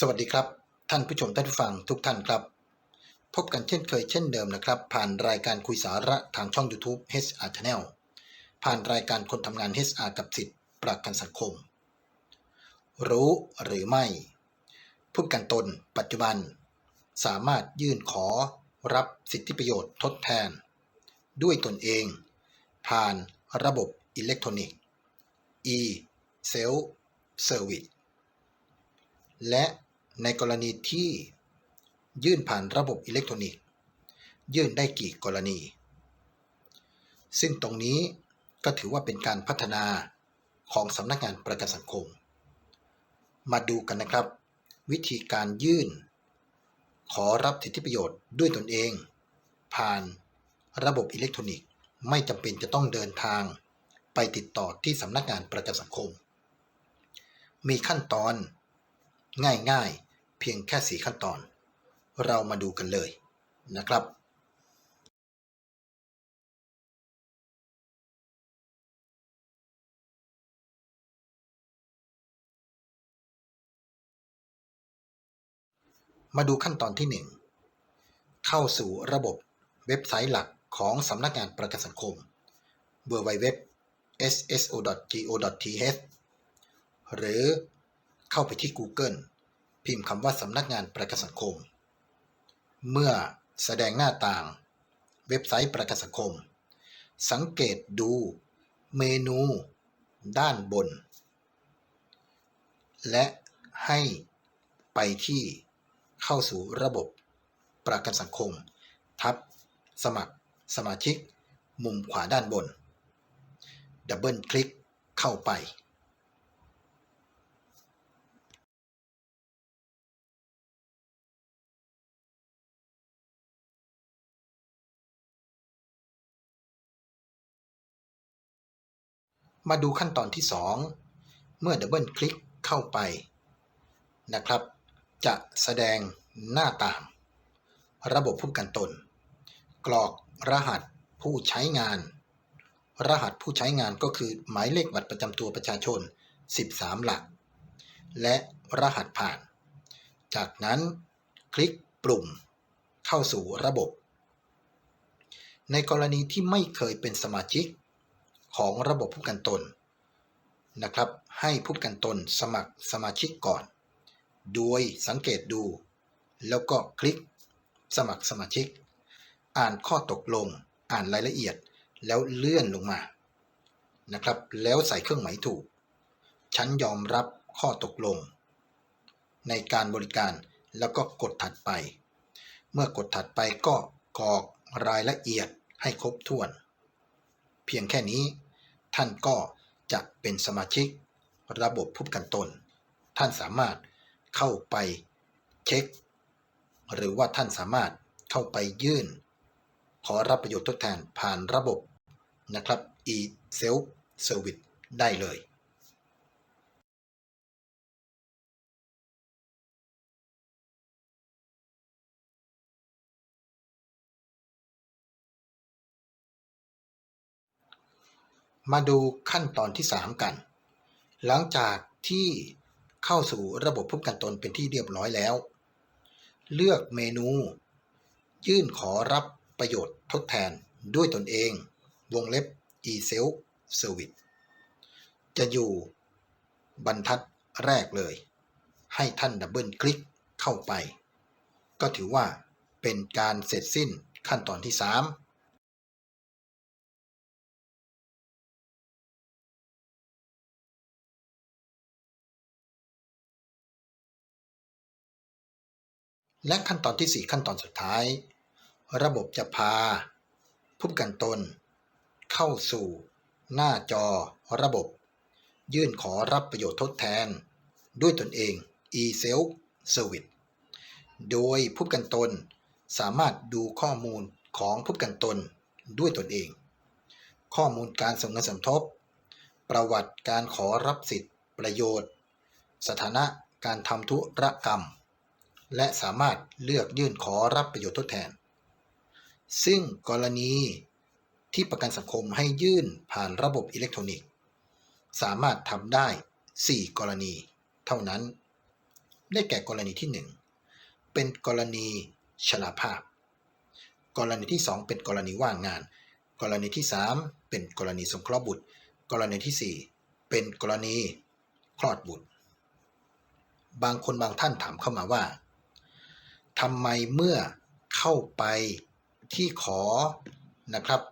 สวัสดีครับ ท่านผู้ชมท่านผู้ฟังทุกท่านครับ พบกันเช่นเคยเช่นเดิมนะครับ ผ่านรายการคุยสาระทางช่อง YouTube HR Channel ผ่านรายการคนทำงาน HR กับสิทธิ์ประกันสังคม รู้หรือไม่ ผู้กันตนปัจจุบัน สามารถยื่นขอรับสิทธิประโยชน์ทดแทน ด้วยตนเอง ผ่านระบบอิเล็กทรอนิกส์ e-self service และ ในกรณีที่ยื่นผ่านระบบอิเล็กทรอนิกส์ ยื่นได้กี่กรณี ซึ่งตรงนี้ก็ถือว่าเป็นการพัฒนาของสำนักงานประกันสังคม มาดูกันนะครับ วิธีการยื่น ขอรับสิทธิประโยชน์ด้วยตนเอง ผ่านระบบอิเล็กทรอนิกส์ ไม่จำเป็นจะต้องเดินทางไปติดต่อที่สำนักงานประกันสังคม มีขั้นตอนง่ายๆ เพียงแค่สีขั้นตอน เรามาดูกันเลยนะครับ มาดูขั้นตอนที่ 1 เข้าสู่ระบบเว็บไซต์หลักของสำนักงานประกันสังคม www sso.go.th หรือเข้าไปที่ Google พิมพ์คำว่าสำนักงานประกันสังคม เมื่อแสดงหน้าต่าง เว็บไซต์ประกันสังคม สังเกตดูเมนูด้านบน และให้ไปที่เข้าสู่ระบบประกันสังคม ทับ สมัคร สมาชิก มุมขวาด้านบน ดับเบิลคลิกเข้าไป มาดูขั้นตอนที่ 2 เมื่อดับเบิลคลิกเข้าไปนะครับ จะแสดงหน้าต่างระบบผู้กันตน กรอกรหัสผู้ใช้งาน รหัสผู้ใช้งานก็คือหมายเลขบัตรประจำตัวประชาชน 13 หลัก และรหัสผ่าน จากนั้นคลิกปุ่มเข้าสู่ระบบ ในกรณีที่ไม่เคยเป็นสมาชิก ของระบบผู้กันตนนะครับให้ผู้กันตนสมัครสมาชิกก่อน โดยสังเกตดู แล้วก็คลิกสมัครสมาชิก อ่านข้อตกลง อ่านรายละเอียด แล้วเลื่อนลงมา นะครับ แล้วใส่เครื่องหมายถูก ฉันยอมรับข้อตกลง ในการบริการแล้วก็กดถัดไป เมื่อกดถัดไปก็กรอกรายละเอียดให้ครบถ้วน เพียงแค่นี้ ท่านก็จะเป็นสมาชิกระบบผู้ประกันตน ท่านสามารถเข้าไปเช็ค หรือว่าท่านสามารถเข้าไปยื่น ขอรับประโยชน์ทดแทนผ่านระบบนะครับ e-self service ได้เลย มาดูขั้นตอนที่ 3 กัน หลังจากที่เข้าสู่ระบบผู้ประกันตนเป็นที่เรียบร้อยแล้ว เลือกเมนู ยื่นขอรับประโยชน์ทดแทนด้วยตนเอง วงเล็บ e-self service จะอยู่บรรทัดแรกเลย ให้ท่านดับเบิลคลิกเข้าไป ก็ถือว่าเป็นการเสร็จสิ้นขั้นตอนที่ 3 และขั้นตอนที่ 4 ขั้นตอนสุดท้าย ระบบจะพา ผู้กันตน เข้าสู่ หน้าจอ ระบบ ยื่นขอรับประโยชน์ทดแทน ด้วยตนเอง e-self service โดยผู้กันตน สามารถดูข้อมูลของผู้กันตนด้วยตนเอง ข้อมูลการส่งเงินสมทบ ประวัติการขอรับสิทธิประโยชน์ สถานะการทำธุรกรรม และสามารถเลือกยื่นขอรับประโยชน์ทดแทน ซึ่งกรณีที่ประกันสังคมให้ยื่นผ่านระบบอิเล็กทรอนิกส์ สามารถทำได้ 4 กรณีเท่านั้น ได้แก่กรณีที่ 1 เป็นกรณีชราภาพ กรณีที่ 2 เป็นกรณีว่างงาน กรณีที่ 3 เป็นกรณีสงเคราะห์บุตร กรณีที่ 4 เป็นกรณีคลอดบุตร บางคนบางท่านถามเข้ามาว่า ทำไมเมื่อเข้าไปที่ขอนะครับ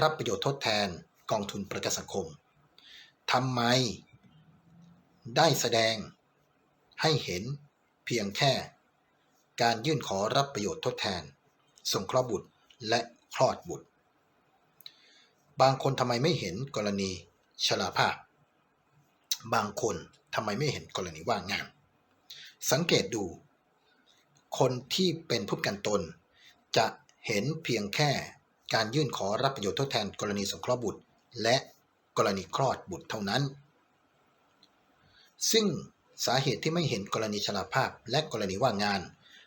รับประโยชน์ทดแทนกองทุนประกันสังคมทำไมได้แสดงให้เห็นเพียงแค่ การยื่นขอรับประโยชน์ทดแทนส่งคราะห์บุตรและคลอดบุตร บางคนทำไมไม่เห็นกรณีชราภาพ บางคนทำไมไม่เห็นกรณีว่างงาน สังเกตดู คนที่เป็นผู้ประกันตน จะเห็นเพียงแค่การยื่นขอรับประโยชน์ทดแทนกรณีสงเคราะห์บุตร และกรณีคลอดบุตรเท่านั้น ซึ่งสาเหตุที่ไม่เห็นกรณีชราภาพและกรณีว่างงาน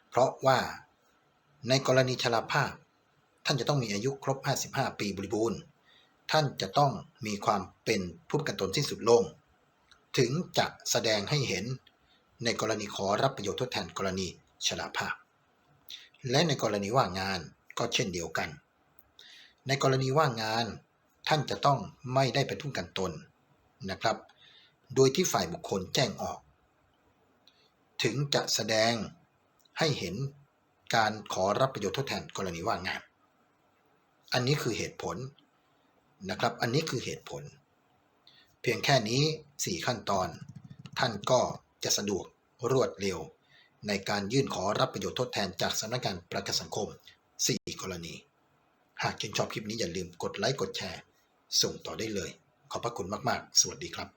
เพราะว่าในกรณีชราภาพ ท่านจะต้องมีอายุครบ 55 ปีบริบูรณ์ ท่านจะต้องมีความเป็นผู้ประกันตนสิ้นสุดลง ถึงจะแสดงให้เห็นในกรณีขอรับประโยชน์ทดแทนกรณี ชราภาพ และในกรณีว่างงานก็เช่นเดียวกัน ในกรณีว่างงานท่านจะต้องไม่ได้เป็นผู้ประกันตนนะครับ โดยที่ฝ่ายบุคคลแจ้งออก ถึงจะแสดงให้เห็นการขอรับประโยชน์ทดแทนกรณีว่างงาน อันนี้คือเหตุผลนะครับ อันนี้คือเหตุผล เพียงแค่นี้ 4 ขั้นตอน ท่านก็จะสะดวกรวดเร็ว ในการยื่นขอรับประโยชน์ทดแทนจากสำนักงานประกันสังคม 4 กรณี หากชื่นชอบคลิปนี้อย่าลืมกดไลค์กดแชร์ ส่งต่อได้เลย ขอบพระคุณมาก ๆ สวัสดีครับ